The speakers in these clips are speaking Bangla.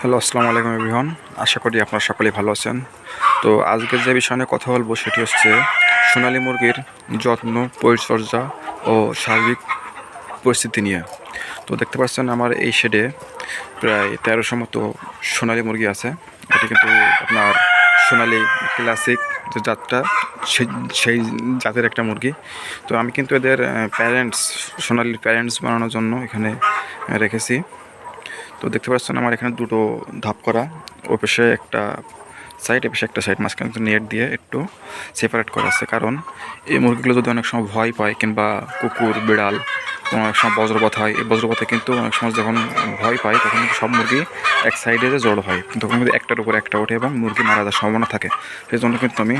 হ্যালো, আসসালামু আলাইকুম এভরিওয়ান। আশা করি আপনারা সকলেই ভালো আছেন। তো আজকে যে বিষয় নিয়ে কথা বলব সেটি হচ্ছে সোনালী মুরগির যত্ন, পরিচর্যা ও স্বাভাবিক পরিস্থিতি নিয়ে। তো দেখতে পাচ্ছেন আমার এই শেডে প্রায় তেরোশো মতো সোনালী মুরগি আছে। এটি কিন্তু আপনার সোনালি ক্লাসিক যে জাতটা, সেই সেই জাতের একটা মুরগি। তো আমি কিন্তু এদের প্যারেন্টস সোনালির প্যারেন্টস বানানোর জন্য এখানে রেখেছি। তো দেখতে পাচ্ছেন আমার এখানে দুটো ধাপ করা। ও পাশে একটা সাইড এ পাশে একটা সাইড মাঝখানে কিন্তু নেট দিয়ে একটু সেপারেট করা আছে। কারণ এই মুরগিগুলো যদি অনেক সময় ভয় পায় কিংবা কুকুর, বিড়াল, অনেক সময় বজ্রপাত হয়, এই বজ্রপাতে কিন্তু অনেক সময় যখন ভয় পায়, তখন কিন্তু সব মুরগি এক সাইডে জড়ো হয়। তখন কিন্তু একটার উপর একটা ওঠে এবং মুরগি মারা যাওয়ার সম্ভাবনা থাকে। সেই জন্য কিন্তু আমি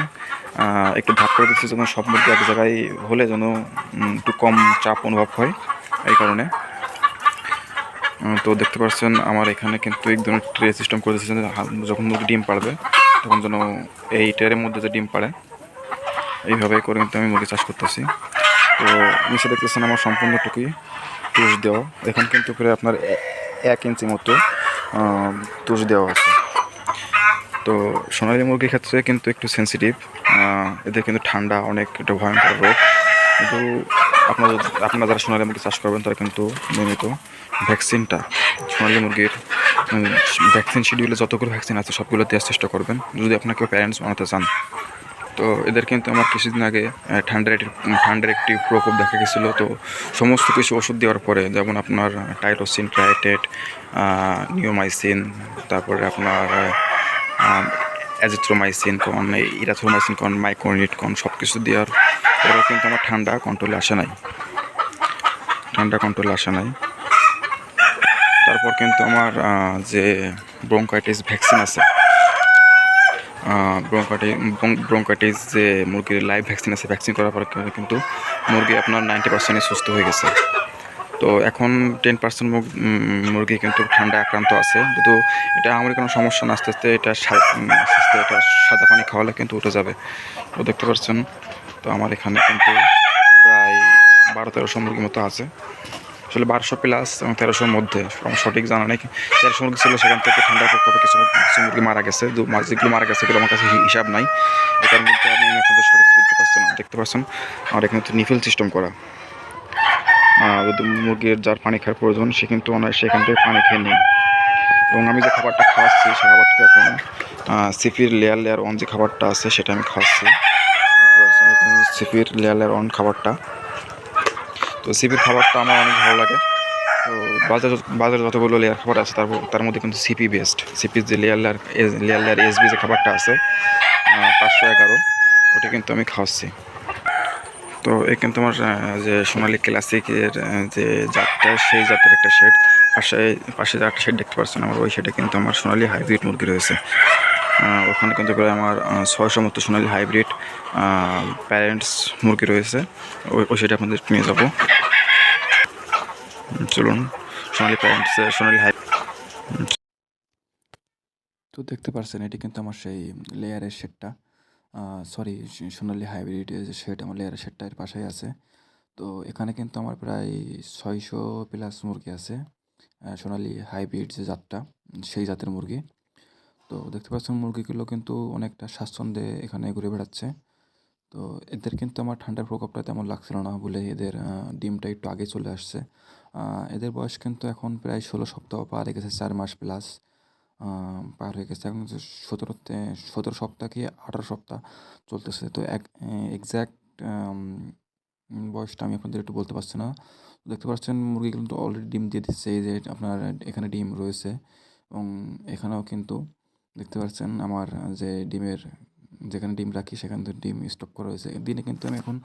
একটু ধাপ করে দিচ্ছি যেন সব মুরগি এক জায়গায় হলে যেন একটু কম চাপ অনুভব হয়। এই কারণে তো দেখতে পাচ্ছেন, আমার এখানে কিন্তু এক ধরনের ট্রে সিস্টেম করে দিয়েছে যখন মুরগি ডিম পাড়বে, তখন যেন এই ট্রের মধ্যে যে ডিম পাড়ে, এইভাবে করে কিন্তু আমি মুরগি চাষ করতেছি। তো নিচে দেখতেছেন আমার সম্পূর্ণটুকুই তুষ দেওয়া। এখানে কিন্তু প্রায় আপনার এক ইঞ্চি মতো তুষ দেওয়া আছে। তো সোনালী মুরগির ক্ষেত্রে কিন্তু একটু সেন্সিটিভ এদের কিন্তু ঠান্ডা অনেক, একটা ভয়ঙ্কর রোগ। কিন্তু আপনারা আপনারা যারা সোনালী মুরগি চাষ করবেন, তারা কিন্তু নিয়মিত ভ্যাকসিনটা, সোনালী মুরগির ভ্যাকসিন শিডিউলে যতগুলো ভ্যাকসিন আছে, সবগুলো দেওয়ার চেষ্টা করবেন। যদি আপনার কেউ প্যারেন্টস বানাতে চান, তো এদের কিন্তু আমার কিছুদিন আগে ঠান্ডার একটি ঠান্ডার একটি প্রকোপ দেখা গেছিল। তো সমস্ত কিছু ওষুধ দেওয়ার পরে, যেমন আপনার টাইরোসিন ট্রাইটেট নিওমাইসিন তারপরে আপনার অ্যাজিথ্রোমাইসিন কোন ইরাথ্রোমাইসিন কোন মাইক্রোনিট কোন সব কিছু দেওয়ার পরেও কিন্তু আমার ঠান্ডা কন্ট্রোলে আসে নাই। ঠান্ডা কন্ট্রোলে আসে নাই। তারপর কিন্তু আমার যে ব্রঙ্কাইটিস ভ্যাকসিন আছে ব্রঙ্কাইটিস ব্রঙ্কাইটিস যে মুরগির লাইভ ভ্যাকসিন আছে ভ্যাকসিন করার পর কিন্তু মুরগি আপনার নাইনটি পার্সেন্টই সুস্থ হয়ে গেছে। তো এখন টেন পার্সেন্ট মুরগি কিন্তু ঠান্ডা আক্রান্ত আছে। কিন্তু এটা আমার কোনো সমস্যা না, আস্তে আস্তে এটা আস্তে আস্তে এটা সাদা পানি খাওয়ালে কিন্তু উঠে যাবে। তো দেখতে পাচ্ছেন, তো আমার এখানে কিন্তু প্রায় বারো, তেরোশো মুরগির মতো আছে। আসলে বারোশো প্লাস এবং তেরোশোর মধ্যে, আমার সঠিক জানা নেই। তেরোশো মুরগি ছিল সেখান থেকে ঠান্ডা প্রকোপে কিছু কিছু মুরগি মারা গেছে। দু যেগুলো মারা গেছে আমার কাছে হিসাব নাই। এটার মধ্যে আমি আপনাদের সঠিক দিতে পারছি না। দেখতে পাচ্ছেন, আমার এখানে তো নিফিল সিস্টেম করা। মুরগির যার পানি খাওয়ার প্রয়োজন, সে কিন্তু সেখান থেকে পানি খেয়ে নেই এবং আমি যে খাবারটা খাওয়াচ্ছি, সে খাবারটা এখন সিপির লেয়ার লেয়ার অন যে খাবারটা আছে, সেটা আমি খাওয়াচ্ছি। সিপির লেয়ার লেয়ার অন খাবারটা। তো সিপির খাবারটা আমার অনেক ভালো লাগে। তো বাজার বাজারে যতগুলো লেয়ার খাবার আছে, তার তার মধ্যে কিন্তু সিপি বেস্ট। সিপির যে layer layer layer layer SB যে খাবারটা আছে পাঁচশো এগারো, ওটা কিন্তু আমি খাওয়াচ্ছি। তো এই কিন্তু আমার যে সোনালী ক্লাসিকের যে জাতটা, সেই জাতের একটা শেড পাশে পাশে যে একটা শেড দেখতে পাচ্ছেন আমার, ওই শেডে কিন্তু আমার সোনালী হাইব্রিড মুরগি রয়েছে। ওখানে কিন্তু প্রায় আমার ছয়শো মতো সোনালী হাইব্রিড প্যারেন্টস মুরগি রয়েছে। ওই ওই শেডে আপনাদের নিয়ে যাব। চলুন, সোনালী প্যারেন্টস সোনালী হাই তো দেখতে পারছেন, এটি কিন্তু আমার সেই লেয়ারের শেডটা সরি সোনালি হাইব্রিড শেড আমার লেয়ারের শেডটা এর পাশেই আছে। তো এখানে কিন্তু আমার প্রায় ছয়শো প্লাস মুরগি আছে সোনালি হাইব্রিড যে জাতটা, সেই জাতের মুরগি। তো দেখতে পাচ্ছেন মুরগিগুলো কিন্তু অনেকটা স্বাচ্ছন্দ্যে এখানে ঘুরে বেড়াচ্ছে। তো এদের কিন্তু আমার ঠান্ডার প্রকোপটা তেমন লাগছিল না বলে এদের ডিমটা একটু আগে চলে আসছে। এদের বয়স কিন্তু এখন প্রায় ষোলো সপ্তাহ পার গেছে চার মাস প্লাস পার হয়ে গেছে। এখন সতেরোতে সতেরো সপ্তাহ কি আঠারো সপ্তাহ চলতেছে। তো এক এক্স্যাক্ট বয়সটা আমি আপনাদের একটু বলতে পারছি না। দেখতে পাচ্ছেন মুরগিগুলো কিন্তু অলরেডি ডিম দিয়ে দিচ্ছে। এই যে আপনার এখানে ডিম রয়েছে এবং এখানেও কিন্তু দেখতে পাচ্ছেন আমার যে ডিমের, যেখানে ডিম রাখি সেখানে তো ডিম স্টক করা হয়েছে। দিনে কিন্তু আমি এখন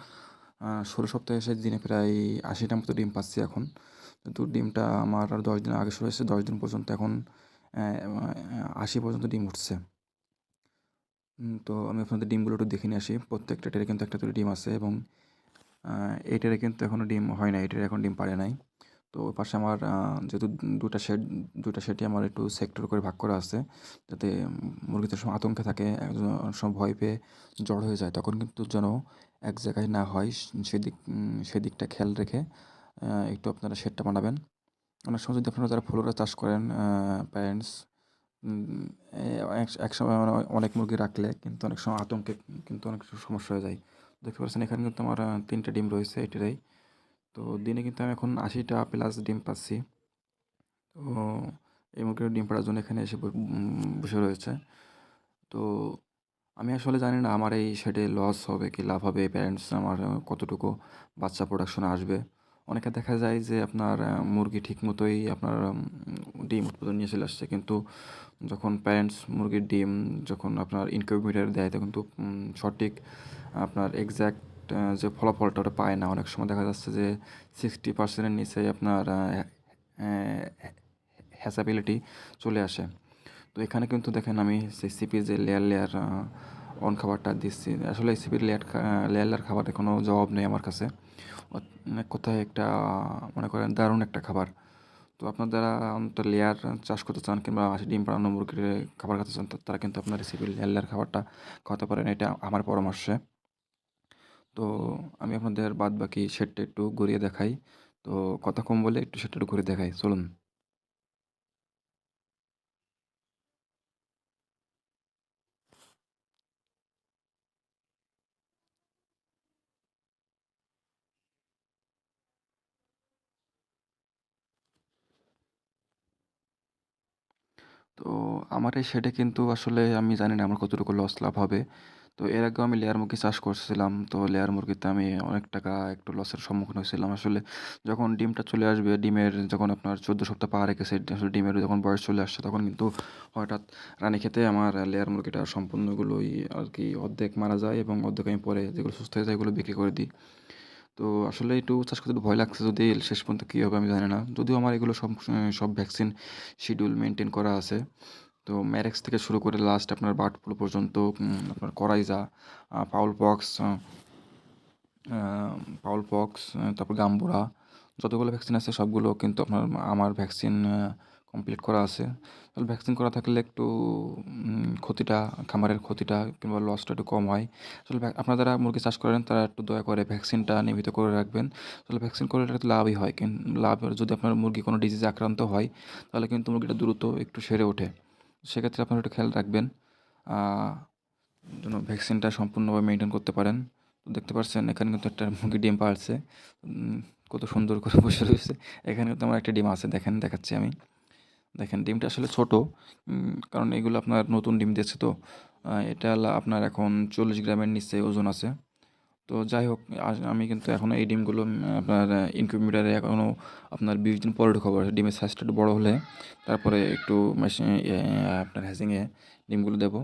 ষোলো সপ্তাহে এসে দিনে প্রায় আশিটা মতো ডিম পাচ্ছি এখন। কিন্তু ডিমটা আমার আর দশ দিন আগে শুরু হয়েছে। দশ দিন পর্যন্ত এখন আশি পর্যন্ত ডিম উঠছে। তো আমি আপনাদের ডিমগুলো একটু দেখে নিয়ে আসি। প্রত্যেকটা টেরে কিন্তু একটা করে ডিম আছে এবং আহ, এই টেরে কিন্তু এখনও ডিম হয় না এটারে এখন ডিম পারে নাই। তো ওই পাশে আমার যেহেতু দুটা শেড দুটা শেডই আমার একটু সেক্টর করে ভাগ করা আছে যাতে মুরগিদের সময় আতঙ্কে থাকে একজন সময় ভয় পেয়ে জ্বর হয়ে যায় তখন কিন্তু যেন এক জায়গায় না হয় সেদিক সেদিকটা খেয়াল রেখে একটু আপনারা শেডটা বানাবেন। অনেক সময় যদি আপনারা যারা ফ্লোরে চাষ করেন প্যারেন্টস এক- সময় অনে- অনেক মুরগি রাখলে কিন্তু অনেক সময় আতঙ্কে কিন্তু অনেক সমস্যা হয়ে যায়। দেখতে পাচ্ছেন এখানে কিন্তু আমার তিনটে ডিম রয়েছে এটাই তো দিনে কিন্তু আমি এখন আশিটা প্লাস ডিম পাচ্ছি। তো এই মুরগির ডিম পাড়ার জন্য এখানে এসে বসে রয়েছে। তো আমি আসলে জানি না আমার এই শেডে লস হবে কি লাভ হবে প্যারেন্টস আমার কতটুকু বাচ্চা প্রোডাকশন আসবে। অনেকে দেখা যায় যে আপনার মুরগি ঠিক মতোই আপনার ডিম উৎপাদন নিয়ে চলে আসছে। কিন্তু যখন প্যারেন্টস মুরগির ডিম যখন আপনার ইনকিউবেটর দেয় তখন তো উম, সঠিক আপনার এক্স্যাক্ট যে ফলাফলটা ওটা পায় না। অনেক সময় দেখা যাচ্ছে যে সিক্সটি পার্সেন্টের নিচে আপনার হ্যাসাবিলিটি চলে আসে। তো এখানে কিন্তু দেখেন আমি সেই সিপি যে লেয়ার লেয়ার অন খাবারটা দিচ্ছি? আসলে এই সিপির লেয়ার লেয়ার খাবারের কোনো জবাব নেই আমার কাছে। এক কোথায় একটা, মনে করেন দারুণ একটা খাবার। তো আপনার যারা অন্তত লেয়ার চাষ করতে চান কিংবা ডিম পাড়ানো মুরগির খাবার খেতে চান তারা কিন্তু আপনার রেসিপি লেয়ার লেয়ার খাবারটা খাওয়াতে পারেন। এটা আমার পরামর্শে। তো আমি আপনাদের বাদ বাকি শেডটা একটু ঘুরিয়ে দেখাই। তো কথা কম বলে একটু সেটা একটু ঘুরে দেখাই। চলুন। তো আমার এই শেডে কিন্তু আসলে আমি জানি না আমার কতটুকু লস লাভ হবে। তো এর আগেও আমি লেয়ার মুরগি চাষ করছিলাম, তো লেয়ার মুরগিতে আমি অনেক টাকা একটু লসের সম্মুখীন হয়েছিলাম। আসলে যখন ডিমটা চলে আসবে, ডিমের যখন আপনার চোদ্দ সপ্তাহ পা রেখেছে ডিমের যখন বয়স চলে আসছে, তখন কিন্তু হঠাৎ রানী খেতে আমার লেয়ার মুরগিটা সম্পূর্ণগুলোই আর কি অর্ধেক মারা যায় এবং অর্ধেক আমি পরে যেগুলো সুস্থ হয়ে যায়, এগুলো বিক্রি করে দিই। তো আসলে একটু চাষ করতে ভয় লাগছে যদি শেষ পর্যন্ত কী হবে আমি জানি না। যদিও আমার এগুলো সব সব ভ্যাকসিন শিডিউল মেনটেন করা আছে। তো ম্যারেক্স থেকে শুরু করে লাস্ট আপনার বার্ড ফ্লু পর্যন্ত আপনার coryza fowl pox fowl pox তারপর গাম্বুরা, যতগুলো ভ্যাকসিন আছে সবগুলো কিন্তু আপনার, আমার ভ্যাকসিন কমপ্লিট করা আছে। তাহলে ভ্যাকসিন করা থাকলে একটু ক্ষতিটা, খামারের ক্ষতিটা কিংবা লসটা একটু কম হয়। আসলে আপনারা যারা মুরগি চাষ করেন, তারা একটু দয়া করে ভ্যাকসিনটা নিয়মিত করে রাখবেন। আসলে ভ্যাকসিন করলে এটা লাভই হয়। কিন্তু লাভ, যদি আপনার মুরগি কোনো ডিজিজে আক্রান্ত হয়, তাহলে কিন্তু মুরগিটা দ্রুত একটু সেরে ওঠে। সেক্ষেত্রে আপনারা একটু খেয়াল রাখবেন। যেন ভ্যাকসিনটা সম্পূর্ণভাবে মেনটেন করতে পারেন। তো দেখতে পাচ্ছেন, এখানে কিন্তু একটা মুরগি ডিম পাড়ছে। কত সুন্দর করে বসে রয়েছে। এখানে কিন্তু আমার একটা ডিম আছে, দেখেন, দেখাচ্ছি আমি। দেখেন, ডিমটা আসলে ছোট কারণ এগুলো আপনার নতুন ডিম দিয়েছে তো এটা আপনার এখন চল্লিশ গ্রামের নিচে ওজন আছে। তো যাই হোক আমি কিন্তু এখনও এই ডিমগুলো আপনার ইনকিউবেটারে এখনও আপনার বিশ দিন পরে ঢোকাবো। ডিমের সাইজটা একটু বড়ো হলে তারপরে একটু মেশিন আপনার হ্যাচিংয়ে ডিমগুলো দেবো।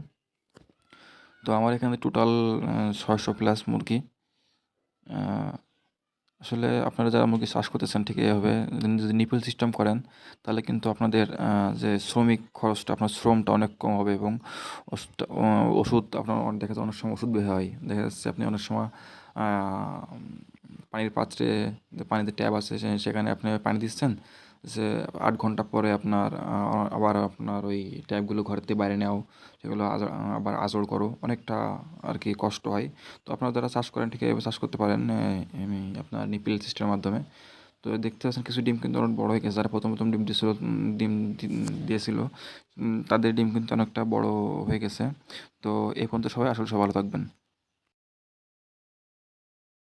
তো আমার এখানে টোটাল ছয়শো প্লাস মুরগি আসলে আপনারা যারা মুরগি চাষ করতেছেন ঠিক এইভাবে যদি নিপল সিস্টেম করেন, তাহলে কিন্তু আপনাদের যে শ্রমিক খরচটা, আপনার শ্রমটা অনেক কম হবে এবং ওষুধ আপনার অনেক, দেখা যাচ্ছে অনেক সময় ওষুধ বের হয়। দেখা যাচ্ছে আপনি অনেক সময় পানির পাত্রে, পানিতে ট্যাব আছে সেখানে আপনি পানি দিচ্ছেন যে আট ঘণ্টা পরে আপনার আবার আপনার ওই ট্যাপগুলো ঘরের থেকে বাইরে নেওয়া সেগুলো আবার আজড় করো। অনেকটা আর কি কষ্ট হয়। তো আপনারা যারা চাষ করেন ঠিক এভাবে চাষ করতে পারেন আপনার নিপিল সিস্টেমের মাধ্যমে। তো দেখতে পাচ্ছেন কিছু ডিম কিন্তু অনেক বড় হয়ে গেছে। যারা প্রথম প্রথম ডিম দিয়েছিল ডিম দিয়েছিল তাদের ডিম কিন্তু অনেকটা বড় হয়ে গেছে। তো এই পর্যন্ত সবাই, আসলে সবাই ভালো থাকবেন।